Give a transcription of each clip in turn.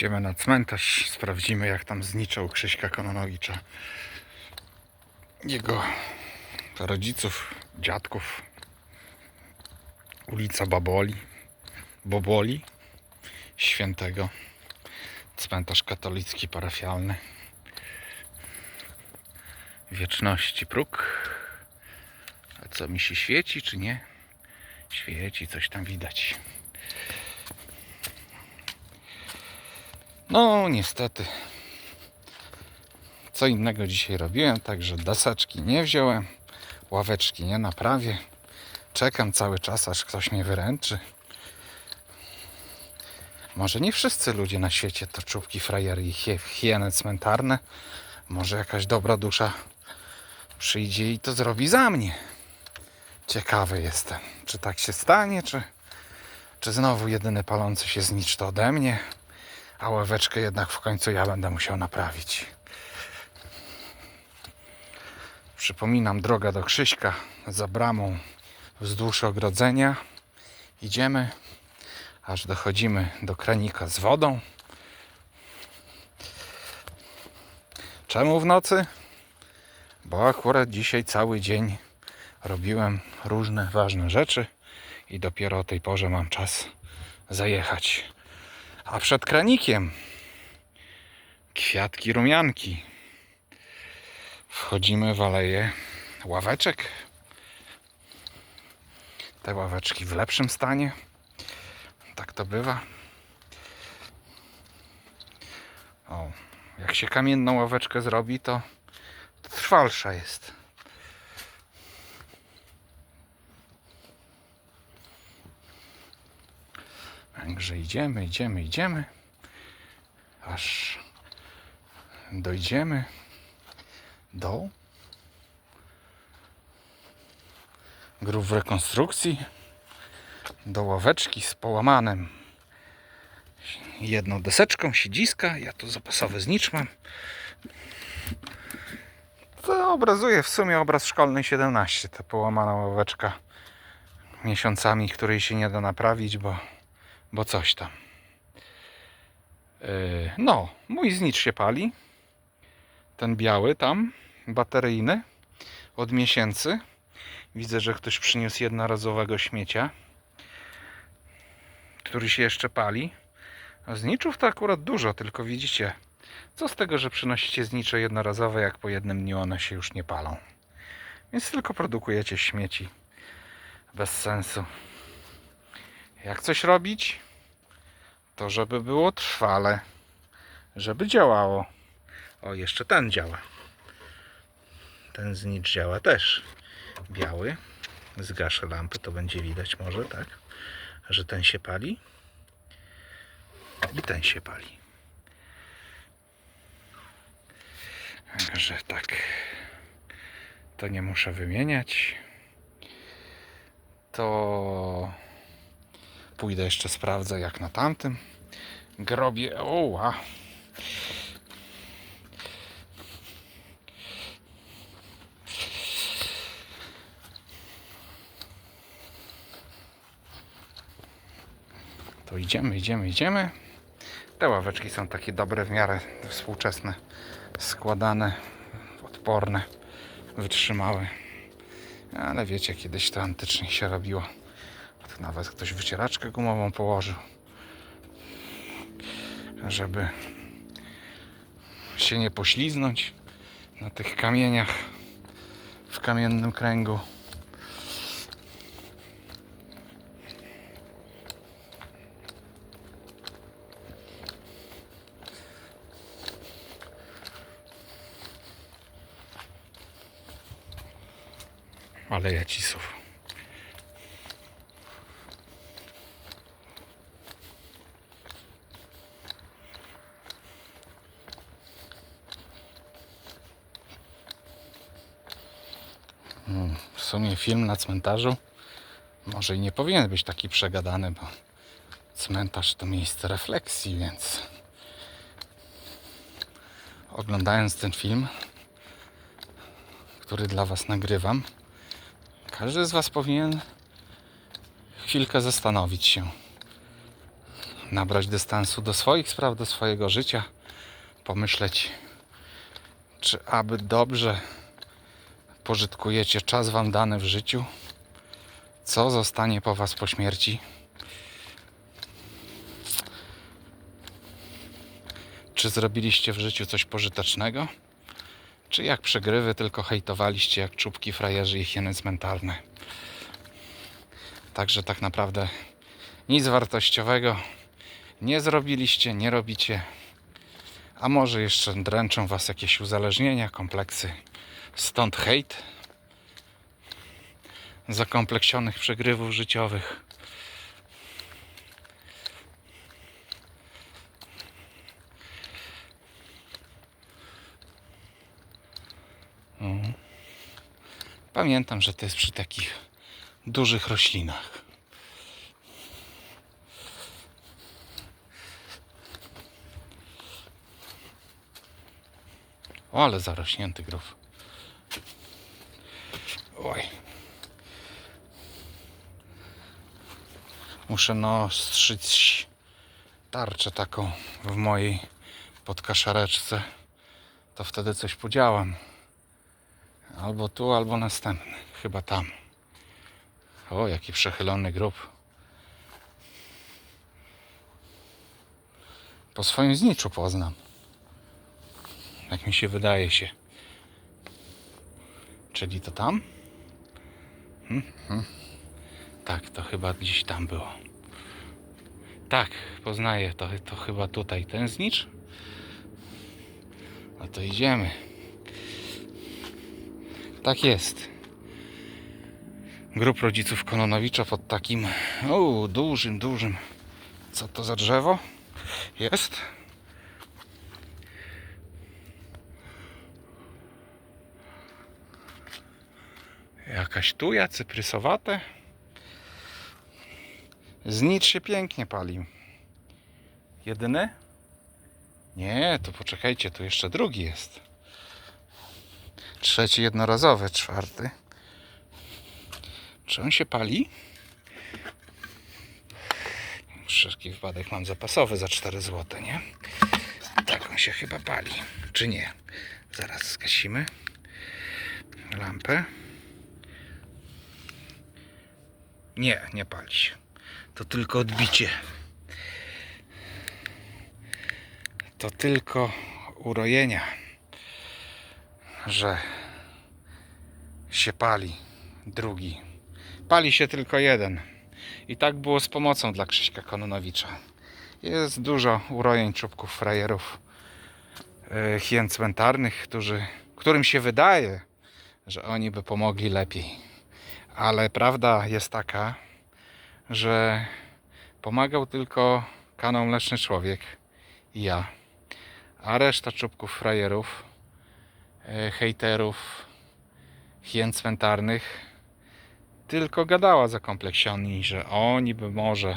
Idziemy na cmentarz, sprawdzimy jak tam zniczał Krzyśka Kononowicza. Jego rodziców, dziadków. Ulica Baboli, Boboli, Świętego. Cmentarz katolicki parafialny. Wieczności próg. A co mi się świeci, czy nie? Świeci, coś tam widać. No, niestety. Co innego dzisiaj robiłem, także deseczki nie wziąłem, ławeczki nie naprawię. Czekam cały czas, aż ktoś mnie wyręczy. Może nie wszyscy ludzie na świecie to czubki, frajery i hie- hieny cmentarne. Może jakaś dobra dusza przyjdzie i to zrobi za mnie. Ciekawy jestem, czy tak się stanie, czy, czy znowu jedyny palący się znicz to ode mnie, a ławeczkę jednak w końcu ja będę musiał naprawić. Przypominam, droga do Krzyśka za bramą wzdłuż ogrodzenia. Idziemy, aż dochodzimy do kranika z wodą. Czemu w nocy? Bo akurat dzisiaj cały dzień robiłem różne ważne rzeczy i dopiero o tej porze mam czas zajechać. A przed kranikiem kwiatki rumianki. Wchodzimy w aleję ławeczek. Te ławeczki w lepszym stanie. Tak to bywa. O, jak się kamienną ławeczkę zrobi, to trwalsza jest. Także idziemy, idziemy, idziemy, aż dojdziemy do grób w rekonstrukcji, do ławeczki z połamanym jedną deseczką siedziska. Ja tu zapasowy znicz mam. To obrazuje w sumie obraz szkolny 17. Ta połamana ławeczka miesiącami, której się nie da naprawić, bo bo coś tam. Yy, No, mój znicz się pali. Ten biały tam, bateryjny, od miesięcy. Widzę, że ktoś przyniósł jednorazowego śmiecia, który się jeszcze pali. A zniczów to akurat dużo, tylko widzicie, co z tego, że przynosicie znicze jednorazowe, jak po jednym dniu one się już nie palą. Więc tylko produkujecie śmieci. Bez sensu. Jak coś robić, to żeby było trwale, żeby działało. O, jeszcze ten działa. Ten znicz działa też. Biały. Zgaszę lampy, to będzie widać może, tak? Że ten się pali. I ten się pali. Także tak. To nie muszę wymieniać. To pójdę jeszcze sprawdzę jak na tamtym grobie. Oła. To idziemy, idziemy, idziemy. Te ławeczki są takie dobre w miarę współczesne, składane, odporne, wytrzymałe. Ale wiecie, kiedyś to antycznie się robiło. Nawet ktoś wycieraczkę gumową położył, żeby się nie pośliznąć na tych kamieniach w kamiennym kręgu. Ale jacisów. w sumie film na cmentarzu? Może i nie powinien być taki przegadany, bo cmentarz to miejsce refleksji, więc oglądając ten film, który dla Was nagrywam, każdy z Was powinien chwilkę zastanowić się nabrać dystansu do swoich spraw, do swojego życia, pomyśleć, czy aby dobrze pożytkujecie czas wam dany w życiu, co zostanie po was po śmierci. Czy zrobiliście w życiu coś pożytecznego? Czy jak przegrywy tylko hejtowaliście jak czubki frajerzy i hieny cmentarne? Także tak naprawdę nic wartościowego nie zrobiliście, nie robicie. A może jeszcze dręczą was jakieś uzależnienia, kompleksy. Stąd hejt zakompleksionych przegrywów życiowych. Mhm. Pamiętam, że to jest przy takich dużych roślinach. O, ale zarośnięty grów. Oj. Muszę naostrzyć tarczę taką w mojej podkaszareczce. To wtedy coś podziałam. Albo tu, albo następny. Chyba tam. O, jaki przechylony grób. Po swoim zniczu poznam. Jak mi się wydaje się. Czyli to tam? Tak, to chyba gdzieś tam było. Tak, poznaję to, to chyba tutaj ten znicz. No to idziemy. Tak jest. Grup rodziców Kononowicza pod takim o, dużym, dużym. Co to za drzewo? Jest. Jakaś tuja cyprysowate. Znicz się pięknie palił. Jedyny? Nie, to poczekajcie, tu jeszcze drugi jest. Trzeci jednorazowy, czwarty. Czy on się pali? Wszelki wypadek mam zapasowy za 4 zł, nie? Tak on się chyba pali. Czy nie? Zaraz zgasimy lampę. Nie, nie pali się. To tylko odbicie. To tylko urojenia, że się pali drugi. Pali się tylko jeden. I tak było z pomocą dla Krzyśka Kononowicza. Jest dużo urojeń czubków frajerów yy, hien cmentarnych, którzy, którym się wydaje, że oni by pomogli lepiej. Ale prawda jest taka, że pomagał tylko kanał Mleczny Człowiek i ja. A reszta czubków frajerów, yy, hejterów, hien cmentarnych tylko gadała zakompleksioni, że oni by może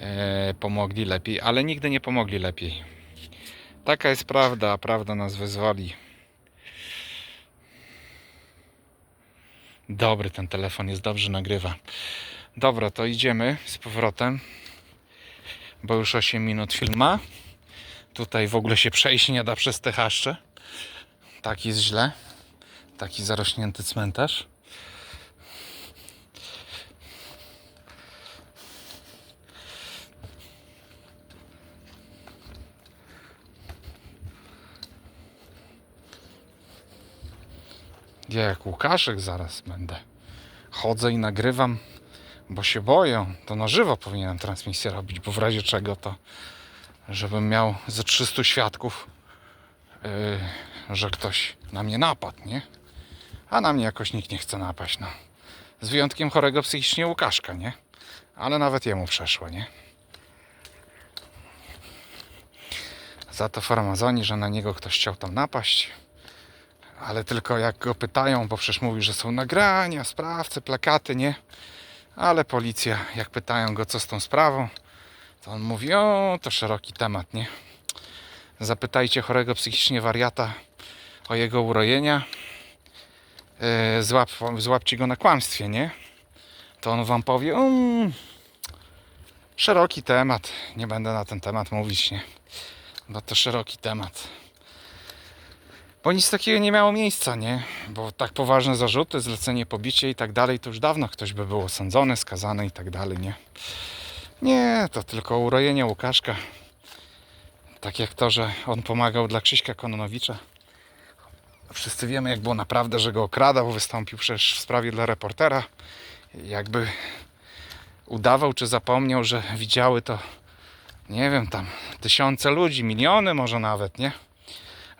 e, pomogli lepiej, ale nigdy nie pomogli lepiej. Taka jest prawda, prawda nas wyzwoli. Dobry ten telefon jest, dobrze nagrywa. Dobra, to idziemy z powrotem, bo już 8 minut film ma. Tutaj w ogóle się przejść nie da przez te chaszcze. Tak jest źle. Taki zarośnięty cmentarz. Ja jak Łukaszek zaraz będę. Chodzę i nagrywam, bo się boję. To na żywo powinienem transmisję robić, bo w razie czego to, żebym miał ze 300 świadków, yy, że ktoś na mnie napadł, nie? A na mnie jakoś nikt nie chce napaść, no. Z wyjątkiem chorego psychicznie Łukaszka, nie? Ale nawet jemu przeszło, nie? Za to farmazoni, że na niego ktoś chciał tam napaść. Ale tylko jak go pytają, bo przecież mówi, że są nagrania, sprawcy, plakaty, nie? Ale policja, jak pytają go, co z tą sprawą, to on mówi, o, to szeroki temat, nie? Zapytajcie chorego psychicznie wariata o jego urojenia. Yy, złap, złapcie go na kłamstwie, nie? To on wam powie, o, Szeroki temat. Nie będę na ten temat mówić, nie? Bo to szeroki temat. Bo nic takiego nie miało miejsca, nie? Bo tak poważne zarzuty, zlecenie pobicie i tak dalej, to już dawno ktoś by był osądzony, skazany i tak dalej, nie? Nie, to tylko urojenie Łukaszka. Tak jak to, że on pomagał dla Krzyśka Kononowicza. Wszyscy wiemy, jak było naprawdę, że go okradał. Wystąpił przecież w sprawie dla reportera. Jakby udawał czy zapomniał, że widziały to, nie wiem, tam tysiące ludzi, miliony może nawet, nie?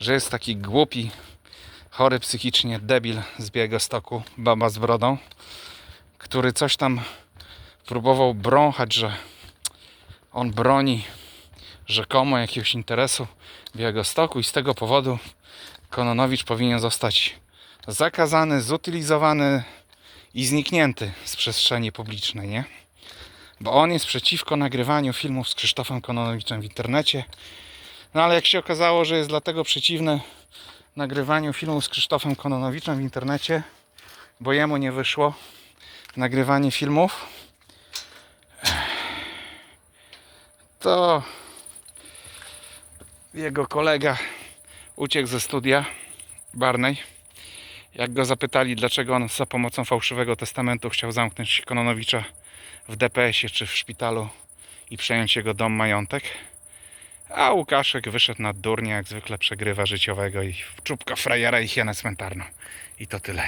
Że jest taki głupi, chory psychicznie debil z Białegostoku, baba z brodą, który coś tam próbował brąchać, że on broni rzekomo jakiegoś interesu Białegostoku i z tego powodu Kononowicz powinien zostać zakazany, zutylizowany i zniknięty z przestrzeni publicznej, nie? Bo on jest przeciwko nagrywaniu filmów z Krzysztofem Kononowiczem w internecie. No ale jak się okazało, że jest dlatego przeciwny nagrywaniu filmów z Krzysztofem Kononowiczem w internecie, bo jemu nie wyszło nagrywanie filmów, to jego kolega uciekł ze studia Barney. Jak go zapytali, dlaczego on za pomocą fałszywego testamentu chciał zamknąć Kononowicza w DPS-ie czy w szpitalu i przejąć jego dom, majątek. A Łukaszek wyszedł na durnie, jak zwykle przegrywa życiowego i czubka frajera i hienę cmentarną. I to tyle.